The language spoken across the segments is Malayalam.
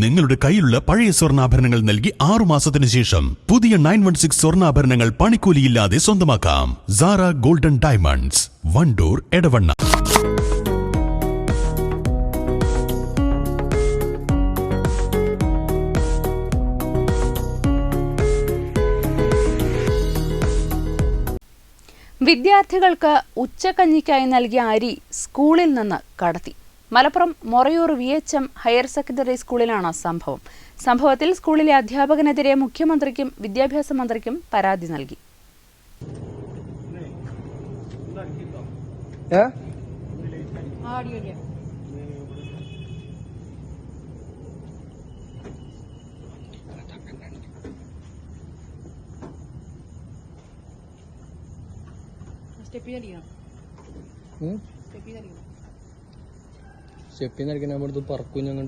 നിങ്ങളുടെ കയ്യിലുള്ള പഴയ സ്വർണാഭരണങ്ങൾ നൽകി ആറു മാസത്തിന് ശേഷം പുതിയ നയൻ വൺ സിക്സ് സ്വർണാഭരണങ്ങൾ പണിക്കൂലിയില്ലാതെ സ്വന്തമാക്കാം. Sara golden diamonds Wandoor Edavanna. വിദ്യാർത്ഥികൾക്ക് ഉച്ചക്കഞ്ഞിക്കായി നൽകിയ അരി സ്കൂളിൽ നിന്ന് കടത്തി. Malappuram Morayur V H M higher secondary സ്കൂളിലാണ് സംഭവം. സംഭവത്തിൽ സ്കൂളിലെ അധ്യാപകനെതിരെ മുഖ്യമന്ത്രിക്കും വിദ്യാഭ്യാസ മന്ത്രിക്കും പരാതി നൽകി. ഏ? സ്റ്റെപ്പിന്ന് അടിക്കാൻ നമ്മുടെ പറക്കും ഞാൻ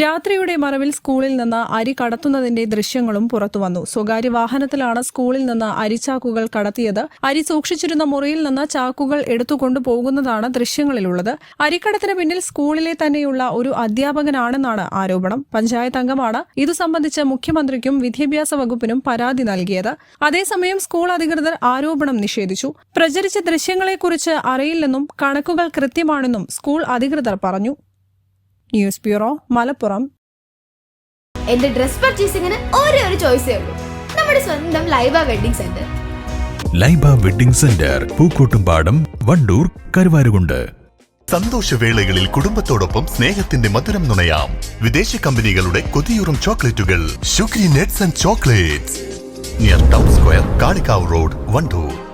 രാത്രിയുടെ മറവിൽ സ്കൂളിൽ നിന്ന് അരി കടത്തുന്നതിന്റെ ദൃശ്യങ്ങളും പുറത്തുവന്നു സ്വകാര്യ വാഹനത്തിലാണ് സ്കൂളിൽ നിന്ന് അരിച്ചാക്കുകൾ കടത്തിയത്. അരി സൂക്ഷിച്ചിരുന്ന മുറിയിൽ നിന്ന് ചാക്കുകൾ എടുത്തുകൊണ്ടു പോകുന്നതാണ് ദൃശ്യങ്ങളിലുള്ളത്. അരിക്കടത്തിന് പിന്നിൽ സ്കൂളിലെ തന്നെയുള്ള ഒരു അധ്യാപകനാണെന്നാണ് ആരോപണം. പഞ്ചായത്ത് അംഗമാണ്. ഇതു സംബന്ധിച്ച് മുഖ്യമന്ത്രിക്കും വിദ്യാഭ്യാസ വകുപ്പിനും പരാതി നൽകിയത്. അതേസമയം സ്കൂൾ അധികൃതർ ആരോപണം നിഷേധിച്ചു. പ്രചരിച്ച ദൃശ്യങ്ങളെക്കുറിച്ച് അറിയില്ലെന്നും കണക്കുകൾ കൃത്യമാണെന്നും സ്കൂൾ അധികൃതർ പറഞ്ഞു. News bureau Malappuram. എന്റെ ഡ്രസ് പർച്ചേസിംഗിന് ഒരേ ഒരു ചോയ്സേ ഉള്ളൂ. നമ്മുടെ സ്വന്തം Laiba wedding centre. Laiba wedding centre Pookkottumpadam Wandoor Karuvarakundu. സന്തോഷവേളകളിൽ കുടുംബത്തോടൊപ്പം സ്നേഹത്തിന്റെ മധുരം നുണയാം. വിദേശ കമ്പനികളുടെ കൊതിയൂറും ചോക്ലേറ്റുകൾ. ഷുഗ്രി nets and chocolates. Near town square Kalikavu road Wandoor.